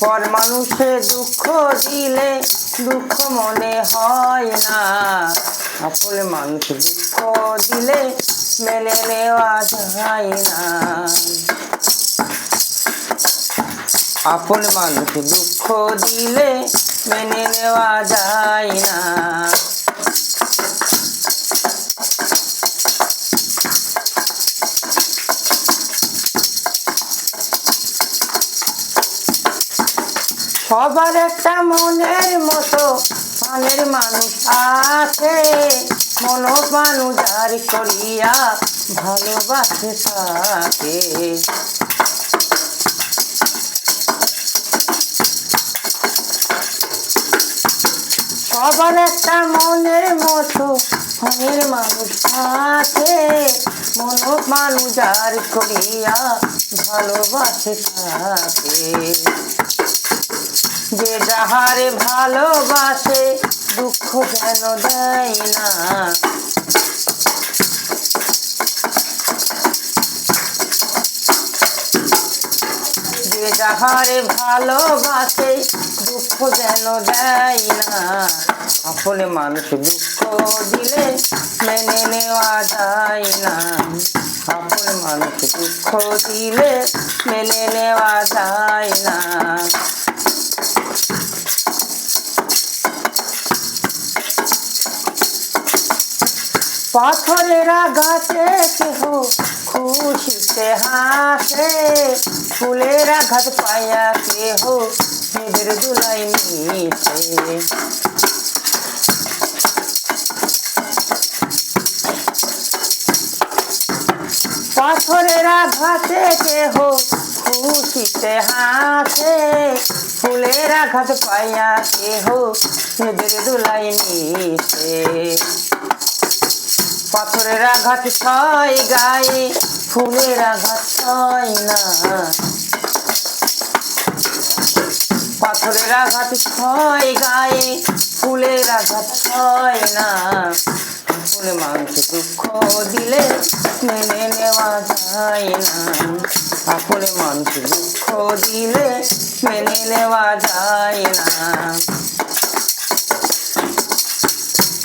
পর মানুষে দুঃখ দিলে দুঃখ মনে হয় না। আপন মানুষ দুঃখ দিলে মেনে নেওয়া যায় না। আপন মানুষ দুঃখ দিলে মেনে নেওয়া যায় না। সবার একটা মনের মতো, মনের মানুষ আছে। মন মানুষ আর করিয়া ভালোবাসে থাকে সবার একটা মনের মতো, মনের মানুষ আছে। মন মানুষ আর করিয়া ভালোবাসে থাকে যে যাহারে ভালোবাসে, দুঃখ যেন দেয় না। যে যাহারে ভালোবাসে, দুঃখ যেন দেয় না। আপনে মানুষ দুঃখ দিলে মেনে নেওয়া যায় না। আপন মানুষ দুঃখ দিলে মেনে নেওয়া যায় না। পাথরের আঘাতে কেহ খুশিতে হাসে, ফুলের আঘাত পাইয়া কেহ নিজের দুলাই মিশে পাথরের আঘাতে কেহ খুশিতে হাসে, ফুলের আঘাত পাইয়া কেহ নিজের দুলাই মিশে পাথরের আঘাত ছয় গায়ে, ফুলের আঘাত ছয় না। পাথরের আঘাত ছয় গায়ে, ফুলের আঘাত ছয় না। ফুলে মানুষ দুঃখ দিলে মেনে নেওয়া যায় না। ফুলে মানুষ দুঃখ দিলে মেনে নেওয়া যায় না।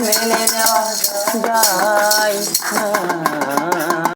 Melele ağzı